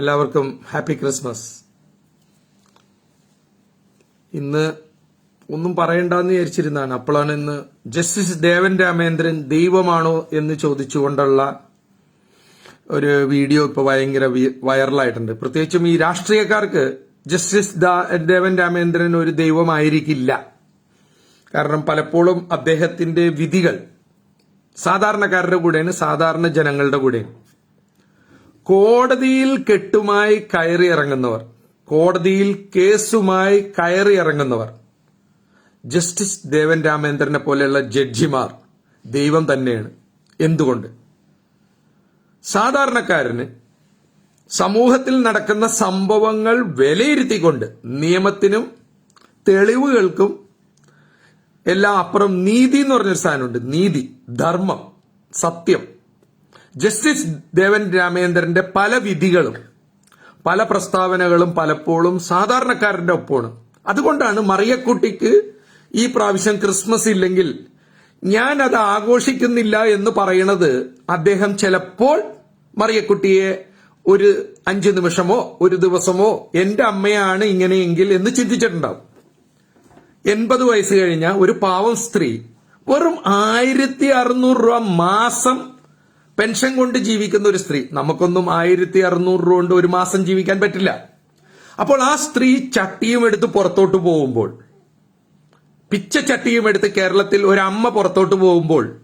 എല്ലാവർക്കും happy Christmas. ഇന്ന് ഒന്നും പറയണ്ടെന്ന് വിചാരിച്ചിരുന്നാണ് അപ്പോഴാണ് ഇന്ന് ജസ്റ്റിസ് ദേവൻ രാമേന്ദ്രൻ ദൈവമാണോ എന്ന് ചോദിച്ചുകൊണ്ടുള്ള ഒരു വീഡിയോ ഇപ്പൊ ഭയങ്കര വൈറലായിട്ടുണ്ട്. പ്രത്യേകിച്ചും ഈ രാഷ്ട്രീയക്കാർക്ക് ജസ്റ്റിസ് ദേവൻ രാമേന്ദ്രൻ ഒരു ദൈവമായിരിക്കില്ല. കാരണം പലപ്പോഴും അദ്ദേഹത്തിന്റെ വിധികൾ സാധാരണക്കാരുടെ കൂടെയാണ് സാധാരണ ജനങ്ങളുടെ കൂടെയാണ്. കോടതിയിൽ കെട്ടുമായി കയറി ഇറങ്ങുന്നവർ കോടതിയിൽ കേസുമായി കയറി ഇറങ്ങുന്നവർ ജസ്റ്റിസ് ദേവൻ രാമേന്ദ്രനെ പോലെയുള്ള ജഡ്ജിമാർ ദൈവം തന്നെയാണ്. എന്തുകൊണ്ട്? സാധാരണക്കാരന് സമൂഹത്തിൽ നടക്കുന്ന സംഭവങ്ങൾ വിലയിരുത്തിക്കൊണ്ട് നിയമത്തിനും തെളിവുകൾക്കും എല്ലാം അപ്പുറം നീതി എന്ന് പറഞ്ഞൊരു സാധനമുണ്ട്. നീതി ധർമ്മം സത്യം. ജസ്റ്റിസ് ദേവൻ രാമേന്ദ്രന്റെ പല വിധികളും പല പ്രസ്താവനകളും പലപ്പോഴും സാധാരണക്കാരന്റെ ഒപ്പമാണ്. അതുകൊണ്ടാണ് മറിയക്കുട്ടിക്ക് ഈ പ്രാവശ്യം ക്രിസ്മസ് ഇല്ലെങ്കിൽ ഞാൻ അത് ആഘോഷിക്കുന്നില്ല എന്ന് പറയുന്നത് അദ്ദേഹം ചിലപ്പോൾ മറിയക്കുട്ടിയെ ഒരു അഞ്ച് നിമിഷമോ ഒരു ദിവസമോ എന്റെ അമ്മയാണ് ഇങ്ങനെയെങ്കിൽ എന്ന് ചിന്തിച്ചിട്ടുണ്ടാവും. എൺപത് വയസ്സ് കഴിഞ്ഞ ഒരു പാവം സ്ത്രീ വെറും ആയിരത്തി അറുന്നൂറ് രൂപ മാസം പെൻഷൻ കൊണ്ട് ജീവിക്കുന്ന ഒരു സ്ത്രീ. നമുക്കൊന്നും ആയിരത്തി അറുന്നൂറ് രൂപ കൊണ്ട് ഒരു മാസം ജീവിക്കാൻ പറ്റില്ല. അപ്പോൾ ആ സ്ത്രീ ചട്ടിയും എടുത്ത് പുറത്തോട്ട് പോകുമ്പോൾ പിച്ച ചട്ടിയും എടുത്ത് കേരളത്തിൽ ഒരു അമ്മ പുറത്തോട്ട് പോകുമ്പോൾ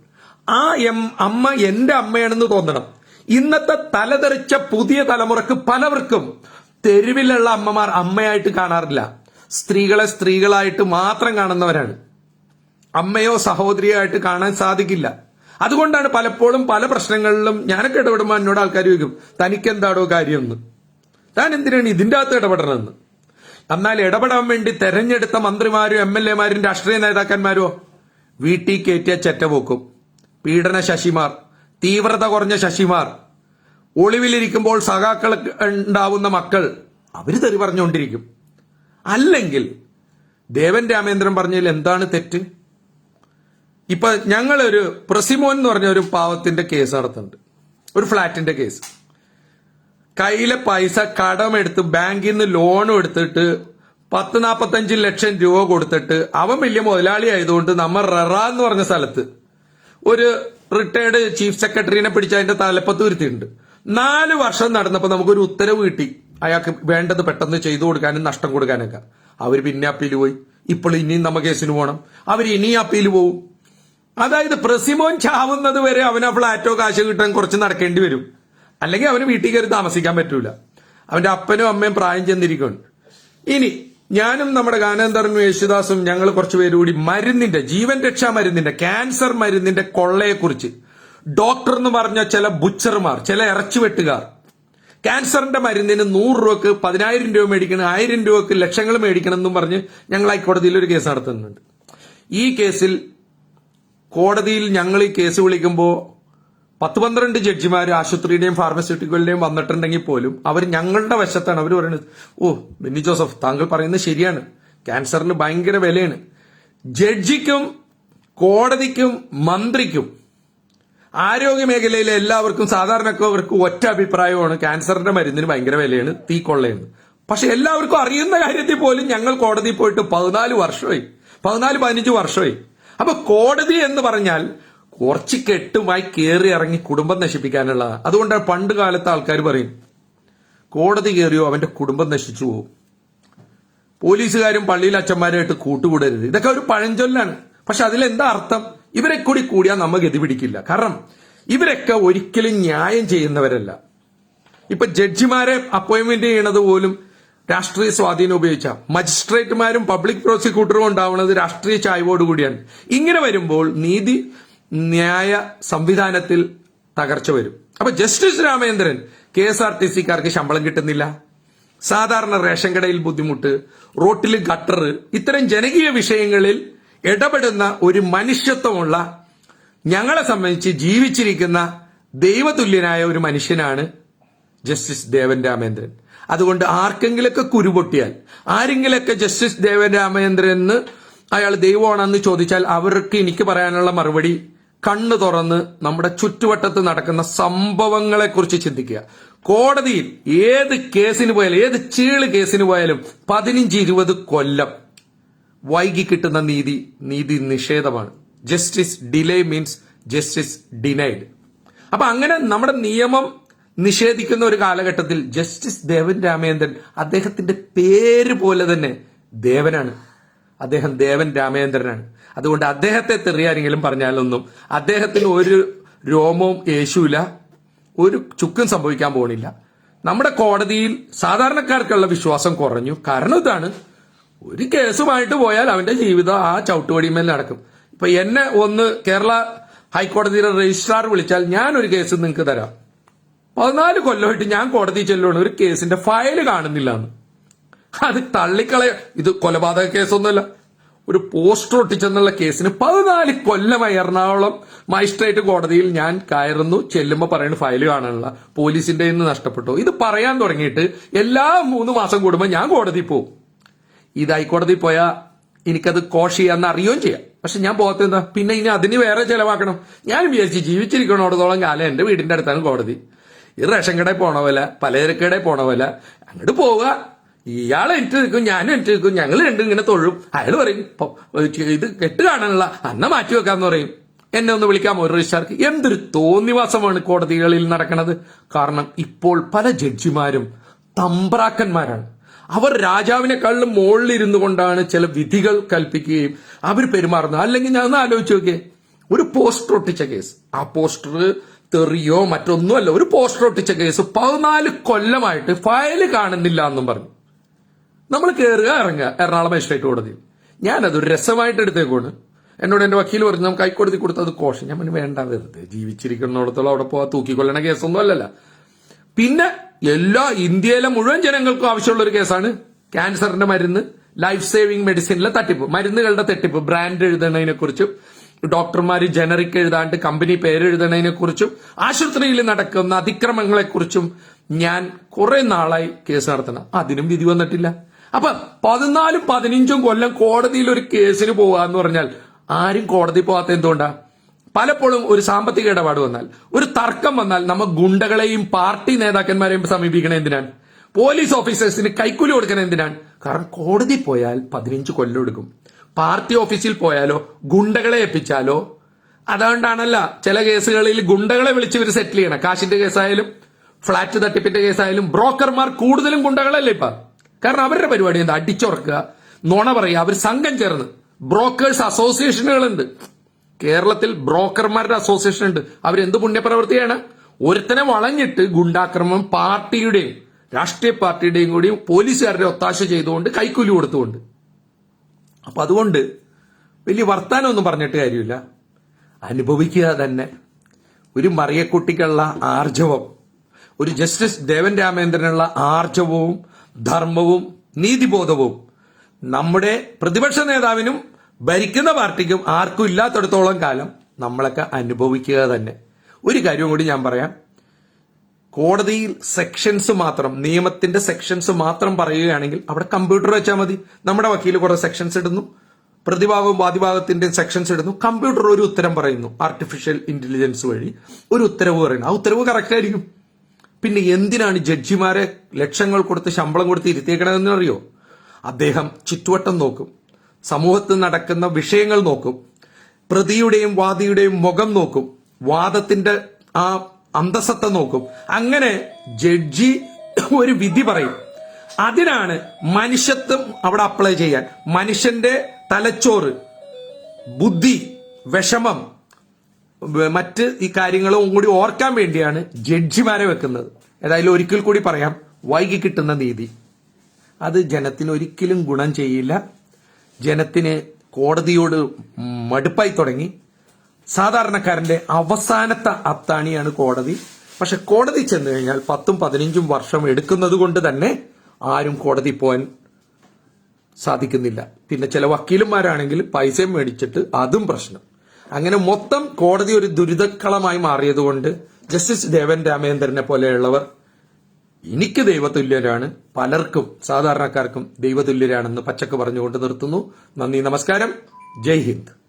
ആ എം അമ്മ എന്റെ അമ്മയാണെന്ന് തോന്നണം. ഇന്നത്തെ തലതെറിച്ച പുതിയ തലമുറയ്ക്ക് പലവർക്കും തെരുവിലുള്ള അമ്മമാർ അമ്മയായിട്ട് കാണാറില്ല. സ്ത്രീകളെ സ്ത്രീകളായിട്ട് മാത്രം കാണുന്നവരാണ്. അമ്മയോ സഹോദരിയോ ആയിട്ട് കാണാൻ സാധിക്കില്ല. അതുകൊണ്ടാണ് പലപ്പോഴും പല പ്രശ്നങ്ങളിലും ഞാനൊക്കെ ഇടപെടുമ്പോൾ എന്നോട് ആൾക്കാർ ചോദിക്കും തനിക്കെന്താണോ കാര്യമെന്ന്? താൻ എന്തിനാണ് ഇതിന്റെ അകത്ത് ഇടപെടണമെന്ന് എന്നാൽ ഇടപെടാൻ വേണ്ടി തെരഞ്ഞെടുത്ത മന്ത്രിമാരും എം എൽ എമാരും രാഷ്ട്രീയ നേതാക്കന്മാരോ? വീട്ടിൽ കയറ്റിയ ചെറ്റപോക്കും പീഡന ശശിമാർ തീവ്രത കുറഞ്ഞ ശശിമാർ ഒളിവിലിരിക്കുമ്പോൾ സഖാക്കൾ ഉണ്ടാവുന്ന മക്കൾ അവർ തെറി പറഞ്ഞുകൊണ്ടിരിക്കും. അല്ലെങ്കിൽ ദേവൻ രാമേന്ദ്രൻ പറഞ്ഞതിൽ എന്താണ് തെറ്റ്? ഇപ്പൊ ഞങ്ങളൊരു പ്രസിമോൻ എന്ന് പറഞ്ഞ ഒരു പാവത്തിന്റെ കേസ് നടത്തുന്നുണ്ട്. ഒരു ഫ്ലാറ്റിന്റെ കേസ്. കയ്യിലെ പൈസ കടമെടുത്ത് ബാങ്കിൽ നിന്ന് ലോണും എടുത്തിട്ട് പത്ത് നാൽപ്പത്തഞ്ച് ലക്ഷം രൂപ കൊടുത്തിട്ട് അവൻ വലിയ മുതലാളി ആയതുകൊണ്ട് നമ്മൾ ററ എന്ന് പറഞ്ഞ സ്ഥലത്ത് ഒരു റിട്ടയർഡ് ചീഫ് സെക്രട്ടറിനെ പിടിച്ച് അതിന്റെ തലപ്പത്ത് വരുത്തിയിട്ടുണ്ട് നാല് വർഷം നടന്നപ്പോൾ നമുക്കൊരു ഉത്തരവ് കിട്ടി. അയാൾക്ക് വേണ്ടത് പെട്ടെന്ന് ചെയ്തു കൊടുക്കാനും നഷ്ടം കൊടുക്കാനൊക്കെ. അവർ പിന്നെ അപ്പീൽ പോയി. ഇപ്പോൾ ഇനിയും നമ്മ കേസിന് പോകണം അവർ ഇനിയും അപ്പീൽ പോവും. അതായത് പ്രസിമോൻ ചാവുന്നത് വരെ അവന് ആ ഫ്ലാറ്റോ കാശ് കിട്ടാൻ കുറച്ച് നടക്കേണ്ടി വരും. അല്ലെങ്കിൽ അവന് വീട്ടിൽ കയറി താമസിക്കാൻ പറ്റൂല. അവന്റെ അപ്പനും അമ്മയും പ്രായം ചെന്നിരിക്കുകയാണ് ഇനി ഞാനും നമ്മുടെ ഗാനന്ധർമ്മ യേശുദാസും ഞങ്ങൾ കുറച്ച് പേര് കൂടി മരുന്നിന്റെ ജീവൻ രക്ഷാ മരുന്നിന്റെ ക്യാൻസർ മരുന്നിന്റെ കൊള്ളയെക്കുറിച്ച് ഡോക്ടർ എന്ന് പറഞ്ഞ ചില ബുച്ചർമാർ ചില ഇറച്ചുവെട്ടുകാർ ക്യാൻസറിന്റെ മരുന്നിന് നൂറ് രൂപക്ക് പതിനായിരം രൂപ മേടിക്കണം ആയിരം രൂപക്ക് ലക്ഷങ്ങൾ മേടിക്കണം എന്നും പറഞ്ഞ് ഞങ്ങൾ ഹൈക്കോടതിയിൽ ഒരു കേസ് നടത്തുന്നുണ്ട്. ഈ കേസിൽ കോടതിയിൽ ഞങ്ങൾ ഈ കേസ് വിളിക്കുമ്പോൾ പത്ത് പന്ത്രണ്ട് ജഡ്ജിമാർ ആശുപത്രിയുടെയും ഫാർമസ്യൂട്ടിക്കലിന്റെയും വന്നിട്ടുണ്ടെങ്കിൽ പോലും അവർ ഞങ്ങളുടെ വശത്താണ്. അവർ പറയുന്നത് ഓ ബെന്നി ജോസഫ് താങ്കൾ പറയുന്നത് ശരിയാണ്. ക്യാൻസറിന് ഭയങ്കര വിലയാണ്. ജഡ്ജിക്കും കോടതിക്കും മന്ത്രിക്കും ആരോഗ്യ മേഖലയിലെ എല്ലാവർക്കും അവർക്ക് ഒറ്റ അഭിപ്രായമാണ് ക്യാൻസറിന്റെ മരുന്നിന് ഭയങ്കര വിലയാണ് തീ കൊള്ളയാണ് പക്ഷെ എല്ലാവർക്കും അറിയുന്ന കാര്യത്തിൽ പോലും ഞങ്ങൾ കോടതിയിൽ പോയിട്ട് പതിനാല് വർഷമായി പതിനാല് പതിനഞ്ച് വർഷമായി അപ്പൊ കോടതി എന്ന് പറഞ്ഞാൽ കുറച്ച് കെട്ടുമായി കയറി ഇറങ്ങി കുടുംബം നശിപ്പിക്കാനുള്ള അതുകൊണ്ടാണ് പണ്ട് കാലത്തെ ആൾക്കാർ പറയും കോടതി കയറിയോ അവന്റെ കുടുംബം നശിച്ചു പോകും പോലീസുകാരും പള്ളിയിൽ അച്ഛന്മാരുമായിട്ട് കൂട്ടുകൂടരുത്. ഇതൊക്കെ ഒരു പഴഞ്ചൊല്ലാണ്. പക്ഷെ അതിലെന്താ അർത്ഥം? ഇവരെ കൂടി കൂടിയാൽ നമ്മൾ ഗതി പിടിക്കില്ല. കാരണം ഇവരൊക്കെ ഒരിക്കലും ന്യായം ചെയ്യുന്നവരല്ല. ഇപ്പൊ ജഡ്ജിമാരെ അപ്പോയിന്റ്മെന്റ് ചെയ്യണത് പോലും രാഷ്ട്രീയ സ്വാധീനം ഉപയോഗിച്ച മജിസ്ട്രേറ്റുമാരും പബ്ലിക് പ്രോസിക്യൂട്ടറും ഉണ്ടാവുന്നത് രാഷ്ട്രീയ ചായ്വോട് കൂടിയാണ്. ഇങ്ങനെ വരുമ്പോൾ നീതി ന്യായ സംവിധാനത്തിൽ തകർച്ച വരും. അപ്പൊ justice Ramendran K S R T സിക്കാർക്ക് ശമ്പളം കിട്ടുന്നില്ല. സാധാരണ റേഷൻ കടയിൽ ബുദ്ധിമുട്ട് റോട്ടിൽ ഗട്ടർ ഇത്തരം ജനകീയ വിഷയങ്ങളിൽ ഇടപെടുന്ന ഒരു മനുഷ്യത്വമുള്ള ഞങ്ങളെ സംബന്ധിച്ച് ജീവിച്ചിരിക്കുന്ന ദൈവതുല്യനായ ഒരു മനുഷ്യനാണ് ജസ്റ്റിസ് ദേവൻ രാമേന്ദ്രൻ അതുകൊണ്ട് ആർക്കെങ്കിലൊക്കെ കുരുപൊട്ടിയാൽ ആരെങ്കിലൊക്കെ ജസ്റ്റിസ് ദേവൻ രാമേന്ദ്രൻ അയാൾ ദൈവമാണെന്ന് ചോദിച്ചാൽ അവർക്ക് എനിക്ക് പറയാനുള്ള മറുപടി കണ്ണു തുറന്ന് നമ്മുടെ ചുറ്റുവട്ടത്ത് നടക്കുന്ന സംഭവങ്ങളെ കുറിച്ച് ചിന്തിക്കുക. കോടതിയിൽ ഏത് കേസിന് പോയാലും ഏത് ചീൾ കേസിന് പോയാലും പതിനഞ്ച് ഇരുപത് കൊല്ലം. വൈകി കിട്ടുന്ന നീതി നീതി നിഷേധമാണ്. Justice delay means justice denied. അപ്പൊ അങ്ങനെ നമ്മുടെ നിയമം നിഷേധിക്കുന്ന ഒരു കാലഘട്ടത്തിൽ ജസ്റ്റിസ് ദേവൻ രാമേന്ദ്രൻ അദ്ദേഹത്തിന്റെ പേര് പോലെ തന്നെ ദേവനാണ്. അദ്ദേഹം ദേവൻ രാമേന്ദ്രനാണ് അതുകൊണ്ട് അദ്ദേഹത്തെ തെറിയാരെങ്കിലും പറഞ്ഞാലൊന്നും അദ്ദേഹത്തിന് ഒരു രോമവും യേശുവില്ല ഒരു ചുക്കും സംഭവിക്കാൻ പോണില്ല. നമ്മുടെ കോടതിയിൽ സാധാരണക്കാർക്കുള്ള വിശ്വാസം കുറഞ്ഞു. കാരണം ഇതാണ് ഒരു കേസുമായിട്ട് പോയാൽ അവന്റെ ജീവിതം ആ ചവിട്ടുപടിമേൽ നടക്കും. ഇപ്പൊ എന്നെ ഒന്ന് കേരള ഹൈക്കോടതിയിലെ രജിസ്ട്രാർ വിളിച്ചാൽ ഞാൻ ഒരു കേസ് നിങ്ങൾക്ക് തരാം. പതിനാല് കൊല്ലമായിട്ട് ഞാൻ കോടതി ചെല്ലുകയാണ് ഒരു കേസിന്റെ ഫയൽ കാണുന്നില്ല എന്ന് അത് തള്ളിക്കളയ ഇത് കൊലപാതക കേസൊന്നുമല്ല. ഒരു പോസ്റ്റർ ഒട്ടിച്ചെന്നുള്ള കേസിന് പതിനാല് കൊല്ലമായി എറണാകുളം മജിസ്ട്രേറ്റ് കോടതിയിൽ ഞാൻ കയറുന്നു ചെല്ലുമ്പോൾ പറയുന്ന ഫയൽ കാണാനുള്ള. പോലീസിന്റെ നിന്ന് നഷ്ടപ്പെട്ടു. ഇത് പറയാൻ തുടങ്ങിയിട്ട് എല്ലാ മൂന്ന് മാസം കൂടുമ്പോൾ ഞാൻ കോടതി പോകും ഇത് ഹൈക്കോടതി പോയാൽ എനിക്കത് കോഷ് ചെയ്യാമെന്ന് അറിയുകയും ചെയ്യാം. പക്ഷെ ഞാൻ പോകത്തെന്താ പിന്നെ ഇനി അതിന് വേറെ ചെലവാക്കണം. ഞാൻ വിചാരിച്ച് ജീവിച്ചിരിക്കണോടത്തോളം കാലം എന്റെ വീടിന്റെ അടുത്താണ് കോടതി. ഈ റേഷൻ കടയിൽ പോണ പോലെ പലചരക്കടയിൽ പോണ പോലെ അങ്ങോട്ട് പോവുക. ഇയാൾ എനിക്ക് നിൽക്കും ഞാനും എനിക്ക് നിൽക്കും ഞങ്ങൾ രണ്ടും ഇങ്ങനെ തൊഴും. അയാൾ പറയും "പൊ- ഇത് കെട്ട് കാണാനുള്ള അന്ന മാറ്റി വെക്കാന്ന് പറയും. എന്നെ ഒന്ന് വിളിക്കാമോ ഒരു രജിസ്ട്രാർക്ക് എന്തൊരു തോന്നിവാസമാണ് കോടതികളിൽ നടക്കുന്നത് കാരണം ഇപ്പോൾ പല ജഡ്ജിമാരും തമ്പ്രാക്കന്മാരാണ്. അവർ രാജാവിനെക്കാളിലും മുകളിലിരുന്നു കൊണ്ടാണ് ചില വിധികൾ കൽപ്പിക്കുകയും അവർ പെരുമാറുന്നത്. അല്ലെങ്കിൽ ഞാൻ ഒന്ന് ആലോചിച്ച് നോക്കിയേ ഒരു പോസ്റ്റർ ഒട്ടിച്ച കേസ്. ആ പോസ്റ്റർ തെറിയോ മറ്റൊന്നുമല്ല. ഒരു പോസ്റ്റർ ഒട്ടിച്ച കേസ് പതിനാല് കൊല്ലമായിട്ട് ഫയൽ കാണുന്നില്ല എന്നും പറഞ്ഞു. നമ്മൾ കയറുക ഇറങ്ങുക. എറണാകുളം മജിസ്ട്രേറ്റ് കോടതിയിൽ ഞാനതൊരു രസമായിട്ട് എടുത്തേക്കോണ് എന്നോട് എന്റെ വക്കീൽ പറഞ്ഞു നമുക്ക് ഹൈക്കോടതി കൊടുത്തത് കോഷൻ ഞാൻ പിന്നെ വേണ്ട വെറുതെ ജീവിച്ചിരിക്കുന്നിടത്തോളം അവിടെ പോവാ തൂക്കിക്കൊല്ലണ കേസൊന്നും അല്ലല്ല. പിന്നെ എല്ലാ ഇന്ത്യയിലെ മുഴുവൻ ജനങ്ങൾക്കും ആവശ്യമുള്ള ഒരു കേസാണ് ക്യാൻസറിന്റെ മരുന്ന് ലൈഫ് സേവിംഗ് മെഡിസിനിലെ തട്ടിപ്പ് മരുന്നുകളുടെ തട്ടിപ്പ് ബ്രാൻഡ് എഴുതുന്നതിനെ കുറിച്ചും ഡോക്ടർമാർ ജനറിക് എഴുതാണ്ട് കമ്പനി പേര് എഴുതുന്നതിനെ കുറിച്ചും ആശുപത്രിയിൽ നടക്കുന്ന അതിക്രമങ്ങളെക്കുറിച്ചും ഞാൻ കുറെ നാളായി കേസ് നടത്തണം. അതിനും വിധി വന്നിട്ടില്ല. അപ്പൊ പതിനാലും പതിനഞ്ചും കൊല്ലം കോടതിയിൽ ഒരു കേസിന് പോവാന്ന് പറഞ്ഞാൽ ആരും കോടതി പോവാത്ത എന്തുകൊണ്ടാ? പലപ്പോഴും ഒരു സാമ്പത്തിക ഇടപാട് വന്നാൽ ഒരു തർക്കം വന്നാൽ നമ്മ ഗുണ്ടകളെയും പാർട്ടി നേതാക്കന്മാരെയും സമീപിക്കണം എന്തിനാണ്? പോലീസ് ഓഫീസേഴ്സിന് കൈക്കൂലി കൊടുക്കണം എന്തിനാണ്? കാരണം കോടതി പോയാൽ പതിനഞ്ച് കൊല്ലം എടുക്കും. പാർട്ടി ഓഫീസിൽ പോയാലോ ഗുണ്ടകളെ ഏൽപ്പിച്ചാലോ? അതുകൊണ്ടാണല്ല ചില കേസുകളിൽ ഗുണ്ടകളെ വിളിച്ച് ഇവർ സെറ്റിൽ ചെയ്യണം. കാശിന്റെ കേസായാലും ഫ്ളാറ്റ് തട്ടിപ്പിന്റെ കേസായാലും ബ്രോക്കർമാർ കൂടുതലും ഗുണ്ടകളല്ലേ ഇപ്പൊ? കാരണം അവരുടെ പരിപാടി എന്താ? അടിച്ചുറക്കുക നുണ പറയുക അവർ സംഘം ചേർന്ന്. ബ്രോക്കേഴ്സ് അസോസിയേഷനുകളുണ്ട്. കേരളത്തിൽ ബ്രോക്കർമാരുടെ അസോസിയേഷൻ ഉണ്ട്. അവരെന്ത് പുണ്യപ്രവർത്തിയാണ്? ഒരുത്തനെ വളഞ്ഞിട്ട് ഗുണ്ടാക്രമം പാർട്ടിയുടെയും രാഷ്ട്രീയ പാർട്ടിയുടെയും കൂടി പോലീസുകാരുടെ ഒത്താശ ചെയ്തുകൊണ്ട് കൈക്കൂലി കൊടുത്തുകൊണ്ട്. അപ്പൊ അതുകൊണ്ട് വലിയ വർത്തമാനമൊന്നും പറഞ്ഞിട്ട് കാര്യമില്ല. അനുഭവിക്കുക തന്നെ. ഒരു മറിയക്കുട്ടിക്കുള്ള ആർജവം ഒരു ജസ്റ്റിസ് ദേവൻ രാമേന്ദ്രനുള്ള ആർജവവും ധർമ്മവും നീതിബോധവും നമ്മുടെ പ്രതിപക്ഷ നേതാവിനും ഭരിക്കുന്ന പാർട്ടിക്കും ആർക്കും ഇല്ലാത്തടത്തോളം കാലം നമ്മളൊക്കെ അനുഭവിക്കുക തന്നെ. ഒരു കാര്യം കൂടി ഞാൻ പറയാം. കോടതിയിൽ സെക്ഷൻസ് മാത്രം നിയമത്തിന്റെ സെക്ഷൻസ് മാത്രം പറയുകയാണെങ്കിൽ അവിടെ കമ്പ്യൂട്ടർ വെച്ചാൽ മതി. നമ്മുടെ വക്കീൽ കുറെ സെക്ഷൻസ് ഇടുന്നു. പ്രതിഭാഗവും വാദിഭാഗത്തിന്റെ സെക്ഷൻസ് ഇടുന്നു. കമ്പ്യൂട്ടർ ഒരു ഉത്തരം പറയുന്നു. ആർട്ടിഫിഷ്യൽ ഇന്റലിജൻസ് വഴി ഒരു ഉത്തരവ് പറയുന്നു. ആ ഉത്തരവ് കറക്റ്റ് ആയിരിക്കും. പിന്നെ എന്തിനാണ് ജഡ്ജിമാരെ ലക്ഷങ്ങൾ കൊടുത്ത് ശമ്പളം കൊടുത്ത് ഇരുത്തിയേക്കണമെന്ന് അറിയോ? അദ്ദേഹം ചുറ്റുവട്ടം നോക്കും. സമൂഹത്തിൽ നടക്കുന്ന വിഷയങ്ങൾ നോക്കും. പ്രതിയുടെയും വാദിയുടെയും മുഖം നോക്കും. വാദത്തിന്റെ ആ അന്തസത്ത നോക്കും. അങ്ങനെ ജഡ്ജി ഒരു വിധി പറയും. അതിനാണ് മനുഷ്യത്വം അവിടെ അപ്ലൈ ചെയ്യാൻ. മനുഷ്യന്റെ തലച്ചോറ് ബുദ്ധി വിഷമം മറ്റ് ഈ കാര്യങ്ങളും കൂടി ഓർക്കാൻ വേണ്ടിയാണ് ജഡ്ജിമാരെ വെക്കുന്നത്. ഏതായാലും ഒരിക്കൽ കൂടി പറയാം വൈകി കിട്ടുന്ന നീതി. അത് ജനത്തിന് ഒരിക്കലും ഗുണം ചെയ്യില്ല. ജനത്തിന് കോടതിയോട് മടുപ്പായി തുടങ്ങി. സാധാരണക്കാരന്റെ അവസാനത്തെ അത്താണിയാണ് കോടതി. പക്ഷെ കോടതി ചെന്ന് കഴിഞ്ഞാൽ പത്തും പതിനഞ്ചും വർഷം എടുക്കുന്നത് കൊണ്ട് തന്നെ ആരും കോടതി പോകാൻ സാധിക്കുന്നില്ല. പിന്നെ ചില വക്കീലന്മാരാണെങ്കിൽ പൈസയും മേടിച്ചിട്ട് അതും പ്രശ്നം. അങ്ങനെ മൊത്തം കോടതി ഒരു ദുരിതക്കളമായി മാറിയതുകൊണ്ട് ജസ്റ്റിസ് ദേവൻ രാമേന്ദ്രനെ പോലെയുള്ളവർ എനിക്ക് ദൈവതുല്യരാണ്. പലർക്കും സാധാരണക്കാർക്കും ദൈവതുല്യരാണെന്ന് പച്ചക്ക് പറഞ്ഞുകൊണ്ട് നിർത്തുന്നു. നന്ദി നമസ്കാരം. ജയ് ഹിന്ദ്.